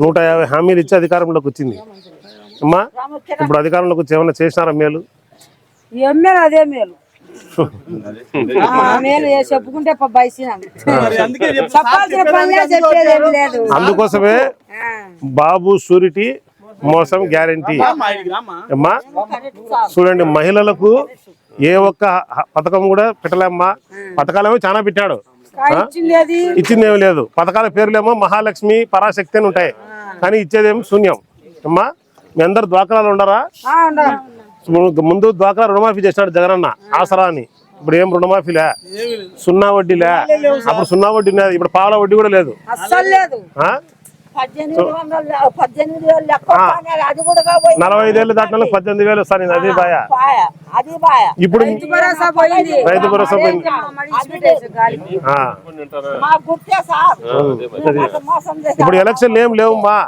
నూట యాభై హామీలు ఇచ్చి అధికారంలోకి వచ్చింది. అమ్మా ఇప్పుడు అధికారంలోకి వచ్చి ఏమన్నా చేసినారా మేలు? ఎమ్మెల్యే అదే మేలు. ఆ, మేలు ఏ చెప్పుకుంటే అందుకోసమే బాబు షూరిటీ మోసం గ్యారంటీ. అమ్మా చూడండి మహిళలకు ఏ ఒక్క పథకం కూడా పెట్టలేమ్మా. పథకాలేమో చాలా పెట్టాడు. ఇచ్చింది లేదు. పథకాల పేర్లేమో మహాలక్ష్మి పరాశక్తి అని ఉంటాయి. కానీ ఇచ్చేదేమో శూన్యం. అమ్మా మీ అందరు ద్వాకరాలు ఉండరా. ముందు ద్వాకరా రుణమాఫీ చేసినాడు జగనన్న ఆసరా అని ఇప్పుడు ఏం రుణమాఫీలే? సున్నా వడ్డీలే. అప్పుడు సున్నా వడ్డీ ఉన్నది. ఇప్పుడు పాల వడ్డీ కూడా లేదు. నలభై ఐదేళ్ళు దాటిన పద్దెనిమిది వేలు వస్తాను అది బాయ? ఇప్పుడు రైతు భరోసా పోయింది. రైతు భరోసా పోయింది. అది లేదు. ఆ. మా గుర్తే సార్. అట్లా మోసం చేసి ఇప్పుడు ఎలక్షన్లు ఏం లేవమ్మా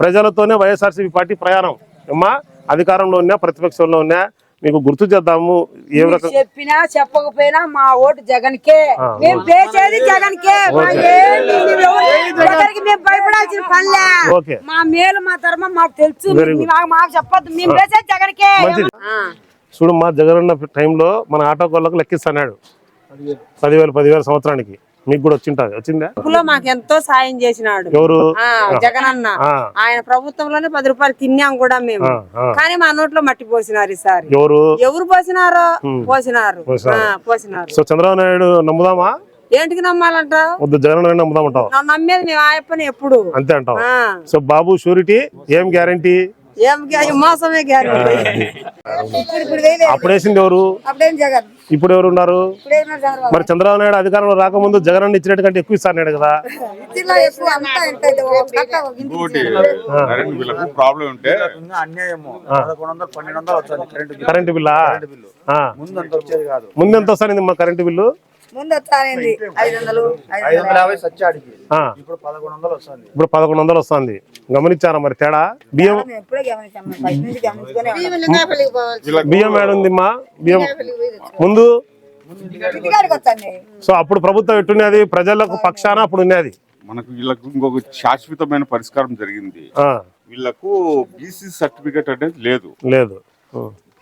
ప్రజలతోనే వైఎస్ఆర్సీపీ పార్టీ ప్రయాణం. అమ్మా అధికారంలో ఉన్నా ప్రతిపక్షంలో ఉన్నా మీకు గుర్తు చేద్దాము ఏ రకం చెప్పినా చెప్పకపోయినా మా ఓటు జగన్ కే మేము జగన్ కే మేము భయపడాల్సిన పనిలే. మా మేలు మా ధర్మం మాకు తెలుసు. మాకు చెప్పొద్దు. మేము పేసేది జగన్ కే. చూడు మా జగనన్న టైంలో మన ఆటో వాళ్ళకు లెక్కిస్తున్నాడు పదివేలు పదివేలు సంవత్సరానికి. మీకు కూడా వచ్చింటది. వచ్చిందా? లో మాకు ఎంతో సాయం చేసినాడు. ఎవరు? ఆ జగనన్న ఆ, ఆయన ప్రభుత్వంలోనే పది రూపాయలు తిన్నాం కూడా మేము. కానీ మా నోట్లో మట్టి పోసినారు ఈసారి. ఎవరు? ఎవరు పోసినారో పోసినారు. పోసినారు. సో చంద్రబాబు నాయుడు నమ్ముదామా? ఏంటికి నమ్మాలంట వద్దు జగన్ నమ్ముదామంటావు. నమ్మేది మేము ఆయప్పని ఎప్పుడు. అంతే అంటావు. సో బాబు షూరిటీ ఏం గ్యారంటీ? మోసమే గ్యారెంటీ. ఇప్పుడు ఇప్పుడు వేయలేదు. అప్పుడు వేసింది ఎవరు ఇప్పుడు ఎవరు ఉన్నారు మరి చంద్రబాబు నాయుడు అధికారంలో రాకముందు జగన్ అన్న ఇచ్చినట్టు కంటే ఎక్కువ ఇస్తాడు కదా కరెంట్ బిల్లు. కరెంటు బిల్లా? బిల్లు. ఆ. ముందు ఎంత వస్తానింది మా కరెంటు బిల్లు? ముందు ఐదు వందలు ఆ, ఇప్పుడు పదకొండు వందలు వస్తుంది. ఇప్పుడు పదకొండు వందలు వస్తుంది. గమనించారా మరి తేడా? బియ్యం. బియ్యం ఏడుంది మా. బియ్యం ముందు సో అప్పుడు ప్రభుత్వం ఎట్టున్నది? ప్రజలకు పక్షాన అప్పుడు ఉన్నది. మనకు వీళ్ళకు ఇంకొక శాశ్వతమైన పరిష్కారం జరిగింది. ఆ, వీళ్ళకు బీసీ సర్టిఫికేట్ అనేది లేదు. లేదు.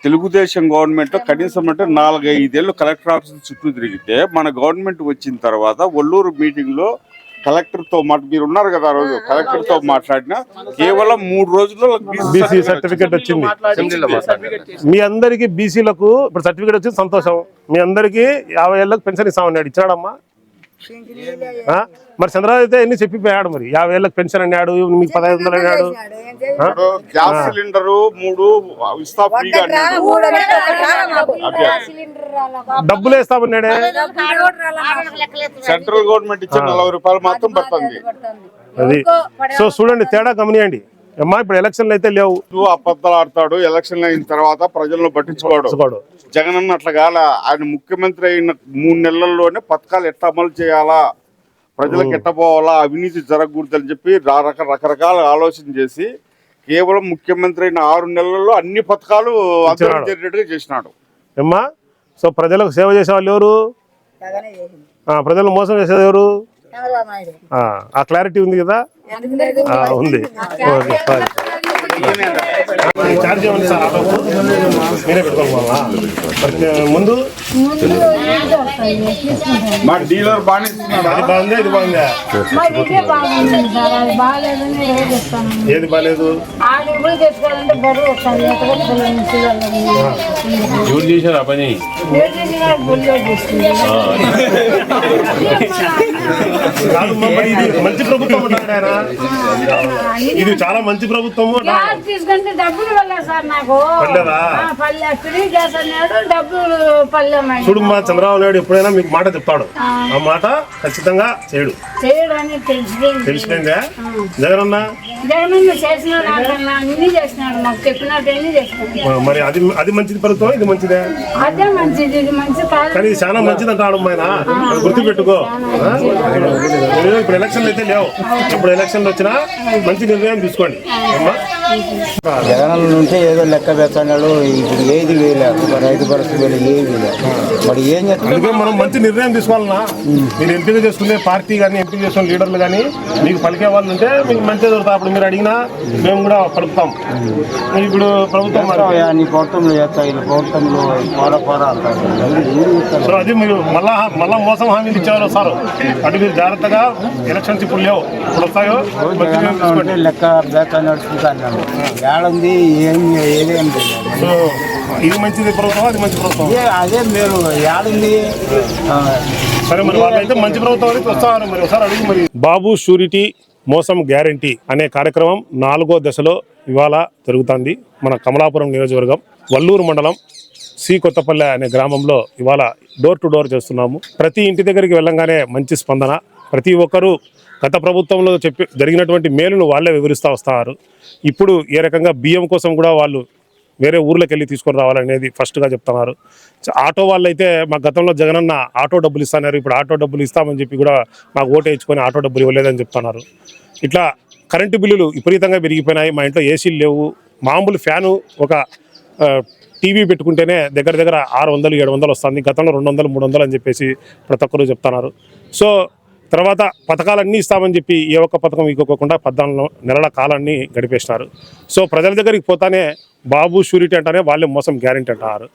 తెలుగుదేశం గవర్నమెంట్లో కనీసం అంటే నాలుగు ఐదేళ్ళు కలెక్టర్ ఆఫీస్ చుట్టూ తిరిగితే మన గవర్నమెంట్ వచ్చిన తర్వాత ఒల్లూరు మీటింగ్లో కలెక్టర్తో మాట మీరు ఉన్నారు కదా ఆ రోజు కలెక్టర్తో మాట్లాడిన కేవలం మూడు రోజుల్లో బీసీ సర్టిఫికేట్ వచ్చింది. మీ అందరికి బీసీలకు ఇప్పుడు సర్టిఫికేట్ వచ్చింది సంతోషం. మీ అందరికి యాభై ఏళ్ళకి పెన్షన్ ఇస్తామన్నాడు. ఇచ్చాడమ్మా? మరి చంద్రబాబు అయితే ఎన్ని చెప్పిపోయాడు మరి? యాభై ఏళ్ళకి పెన్షన్ అన్నాడు మీకు పదహైదు వందలు అన్నాడు? గ్యాస్ సిలిండర్ మూడు ఇస్తా ఫ్రీగా. డబ్బులు వేస్తామన్నాడే సెంట్రల్ గవర్నమెంట్ ఇచ్చే నలభై రూపాయలు మాత్రం పడుతుంది. అది. సో చూడండి తేడా గమనియండి. అమ్మా ఇప్పుడు ఎలక్షన్లు అయితే లేవు. నువ్వు అబద్ధాలు ఆడతాడు ఎలక్షన్ అయిన తర్వాత ప్రజలను పట్టించుకోడు. జగన్ అట్లా కాల ఆయన ముఖ్యమంత్రి అయిన మూడు నెలల్లోనే పథకాలు ఎట్లా అమలు చేయాలా? ప్రజలకు ఎట్ట పోవాలా? అవినీతి జరగకూడదని చెప్పి రా- రక రకరకాల ఆలోచన చేసి కేవలం ముఖ్యమంత్రి అయిన ఆరు నెలల్లో అన్ని పథకాలు చేరేటట్టుగా చేసినాడు. అమ్మా సో ప్రజలకు సేవ చేసే వాళ్ళు ఎవరు? జగనే చేసింది. ఆ, ప్రజలను మోసం చేసేది ఎవరు? ఆ, క్లారిటీ ఉంది కదా? ఉంది. ఛార్జ్ ఏమన్నా సార్? ఆటోకు? మీరే పెట్టుకోవాలా మరి, ముందు? మా డీలర్ బాగానే? అది బాగుందా ఇది బాగుందా? ఏది బాగాలేదు? ఎవరు చేశారు ఆ పని? మంచి ప్రభుత్వం ఇది చాలా మంచి ప్రభుత్వము తీసుకుంటే డబ్బులు వెళ్ళా సార్ నాకు. పర్లేదా? ఆ, పల్లె ఫ్రీ గ్యాస్ అన్నాడు డబ్బులు పల్లె చూడు మా చంద్రబాబు నాయుడు ఎప్పుడైనా మీకు మాట చెప్తాడు. ఆ. మాట ఖచ్చితంగా చేయడు. తెలిసిపోయింది అన్ని చేసినాడు మాకు చెప్పినట్టు అన్ని చేసినాడు. మరి అది అది మంచిది ప్రభుత్వం ఇది మంచిదే? అదే మంచిది ఇది మంచి కాదు. కానీ ఇది చాలా మంచిది అంటాడు ఆయన అది గుర్తుపెట్టు పెట్టుకో ఆ? మీరు ఇప్పుడు ఎలక్షన్లు అయితే లేవు. ఇప్పుడు ఎలక్షన్లు వచ్చినా మంచి నిర్ణయం తీసుకోండి. అమ్మా. జగన్ ఉంటే ఏదో లెక్క పెడుతున్నాడు ఇప్పుడు ఏది వేయలేదు రైతు పరిస్థితి ఏది లేదు మరి ఏం చేస్తాం? అందుకే మనం మంచి నిర్ణయం తీసుకోవాలన్నా. మీరు ఎంపిక చేసుకునే పార్టీ కానీ ఎంపిక చేసుకునే లీడర్లు కానీ మీకు పలికే వాళ్ళు ఉంటే మీకు మంచిగా దొరుకుతాయి అప్పుడు మీరు అడిగినా మేము కూడా పలుకుతాం. ఇప్పుడు ప్రభుత్వం నీ ప్రభుత్వంలో చేస్తా. ఇలా ప్రభుత్వంలో పోరా పోరా చేస్తారు? సో అది మీరు మళ్ళా మళ్ళా మోసం హామీలు ఇచ్చేవారు వస్తారు. అటు మీరు జాగ్రత్తగా ఎలక్షన్స్ ఇప్పుడు లేవు. ఇప్పుడు వస్తాయో? మంచి లెక్క బేక నడుచుకుంటాను ఏడుంది ఏం ఏదేం ఇది మంచిది ప్రభుత్వం అది మంచి ప్రభుత్వం అదే అదే మీరు ఏడుంది సరే మరి వాళ్ళైతే మంచి ప్రభుత్వం వస్తారు మరి ఒకసారి అడిగి మరి. బాబు షూరిటీ మోసం గ్యారంటీ అనే కార్యక్రమం నాలుగో దశలో ఇవాళ జరుగుతుంది. మన కమలాపురం నియోజకవర్గం వల్లూరు మండలం సి కొత్తపల్లె అనే గ్రామంలో ఇవాళ డోర్ టు డోర్ చేస్తున్నాము. ప్రతి ఇంటి దగ్గరికి వెళ్ళంగానే మంచి స్పందన. ప్రతి ఒక్కరూ గత ప్రభుత్వంలో చెప్పి జరిగినటువంటి మేలును వాళ్ళే వివరిస్తూ వస్తారు. ఇప్పుడు ఏ రకంగా బియ్యం కోసం కూడా వాళ్ళు వేరే ఊర్లోకి వెళ్ళి తీసుకొని రావాలనేది ఫస్ట్గా చెప్తున్నారు. చ- ఆటో వాళ్ళైతే మా గతంలో జగనన్న ఆటో డబ్బులు ఇస్తున్నారు ఇప్పుడు ఆటో డబ్బులు ఇస్తామని చెప్పి కూడా మాకు ఓటు వేయించుకొని ఆటో డబ్బులు ఇవ్వలేదని చెప్తున్నారు. ఇట్లా కరెంటు బిల్లులు విపరీతంగా పెరిగిపోయినాయి మా ఇంట్లో ఏసీలు లేవు మామూలు ఫ్యాను ఒక టీవీ పెట్టుకుంటేనే దగ్గర దగ్గర ఆరు వందలు ఏడు వందలు వస్తుంది గతంలో రెండు వందలు మూడు వందలు అని చెప్పేసి ప్రతి ఒక్కరు చెప్తున్నారు. సో తర్వాత పథకాలన్నీ ఇస్తామని చెప్పి ఏ ఒక్క పథకం ఇవ్వకోకుండా పద్నాలుగు నెలల కాలాన్ని గడిపేసినారు. సో ప్రజల దగ్గరికి పోతానే బాబు షూరిటీ అంటానే వాళ్ళే మోసం గ్యారెంటీ అంటారు.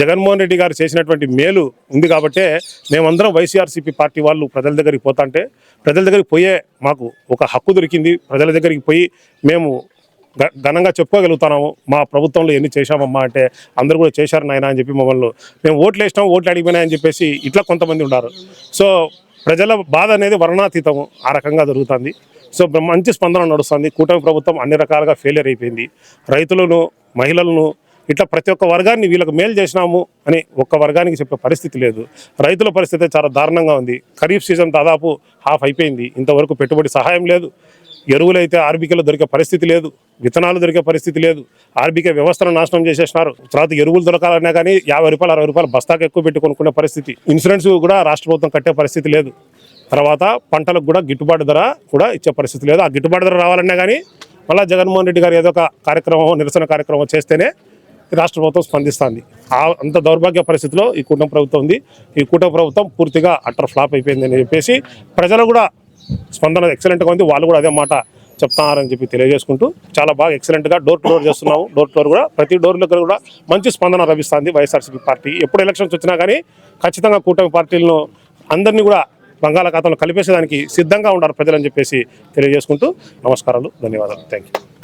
జగన్మోహన్ రెడ్డి గారు చేసినటువంటి మేలు ఉంది కాబట్టే మేమందరం వైసీఆర్సీపీ పార్టీ వాళ్ళు ప్రజల దగ్గరికి పోతాంటే ప్రజల దగ్గరికి పోయే మాకు ఒక హక్కు దొరికింది. ప్రజల దగ్గరికి పోయి మేము ఘనంగా చెప్పుకోగలుగుతున్నాము. మా ప్రభుత్వంలో ఎన్ని చేశామమ్మా అంటే అందరూ కూడా చేశారు నాయన అని చెప్పి మమ్మల్ని మేము ఓట్లు వేసినాం ఓట్లు అడిగిపోయినాయని చెప్పేసి ఇట్లా కొంతమంది ఉన్నారు. సో ప్రజల బాధ అనేది వర్ణాతీతము ఆ రకంగా జరుగుతుంది. సో మంచి స్పందన నడుస్తుంది. కూటమి ప్రభుత్వం అన్ని రకాలుగా ఫెయిలియర్ అయిపోయింది. రైతులను మహిళలను ఇట్లా ప్రతి ఒక్క వర్గాన్ని వీళ్ళకి మేలు చేసినాము అని ఒక్క వర్గానికి చెప్పే పరిస్థితి లేదు. రైతుల పరిస్థితి చాలా దారుణంగా ఉంది. ఖరీఫ్ సీజన్ దాదాపు హాఫ్ అయిపోయింది. ఇంతవరకు పెట్టుబడి సహాయం లేదు. ఎరువులు అయితే దొరికే పరిస్థితి లేదు. విత్తనాలు దొరికే పరిస్థితి లేదు. ఆర్బీకే వ్యవస్థను నాశనం చేసేసినారు. తర్వాత ఎరువులు దొరకాలన్నా కానీ యాభై రూపాయలు అరవై రూపాయలు బస్తాకు ఎక్కువ పెట్టి కొనుక్కునే పరిస్థితి. ఇన్సూరెన్స్ కూడా రాష్ట్ర ప్రభుత్వం కట్టే పరిస్థితి లేదు. తర్వాత పంటలకు కూడా గిట్టుబాటు ధర కూడా ఇచ్చే పరిస్థితి లేదు. ఆ గిట్టుబాటు ధర రావాలన్నా కానీ మళ్ళీ జగన్మోహన్ రెడ్డి గారు ఏదో ఒక కార్యక్రమం నిరసన కార్యక్రమం చేస్తేనే రాష్ట్ర ప్రభుత్వం స్పందిస్తుంది. ఆ అంత దౌర్భాగ్య పరిస్థితిలో ఈ కూటమి ప్రభుత్వం ఉంది. ఈ కూటమి ప్రభుత్వం పూర్తిగా అట్టర్ ఫ్లాప్ అయిపోయిందని చెప్పేసి ప్రజలు కూడా స్పందన ఎక్సలెంట్గా ఉంది. వాళ్ళు కూడా అదే మాట చెప్తున్నారని చెప్పి తెలియజేసుకుంటూ చాలా బాగా ఎక్సలెంట్గా డోర్ టు డోర్ చేస్తున్నాము. డోర్ టు డోర్ కూడా ప్రతి డోర్ దగ్గర కూడా మంచి స్పందన లభిస్తుంది వైఎస్ఆర్సీపీ పార్టీ. ఎప్పుడు ఎలక్షన్స్ వచ్చినా కానీ ఖచ్చితంగా కూటమి పార్టీలను అందరినీ కూడా బంగాళాఖాతంలో కలిపేసేదానికి సిద్ధంగా ఉన్నారు ప్రజలని చెప్పేసి తెలియజేసుకుంటూ నమస్కారాలు ధన్యవాదాలు. Thank you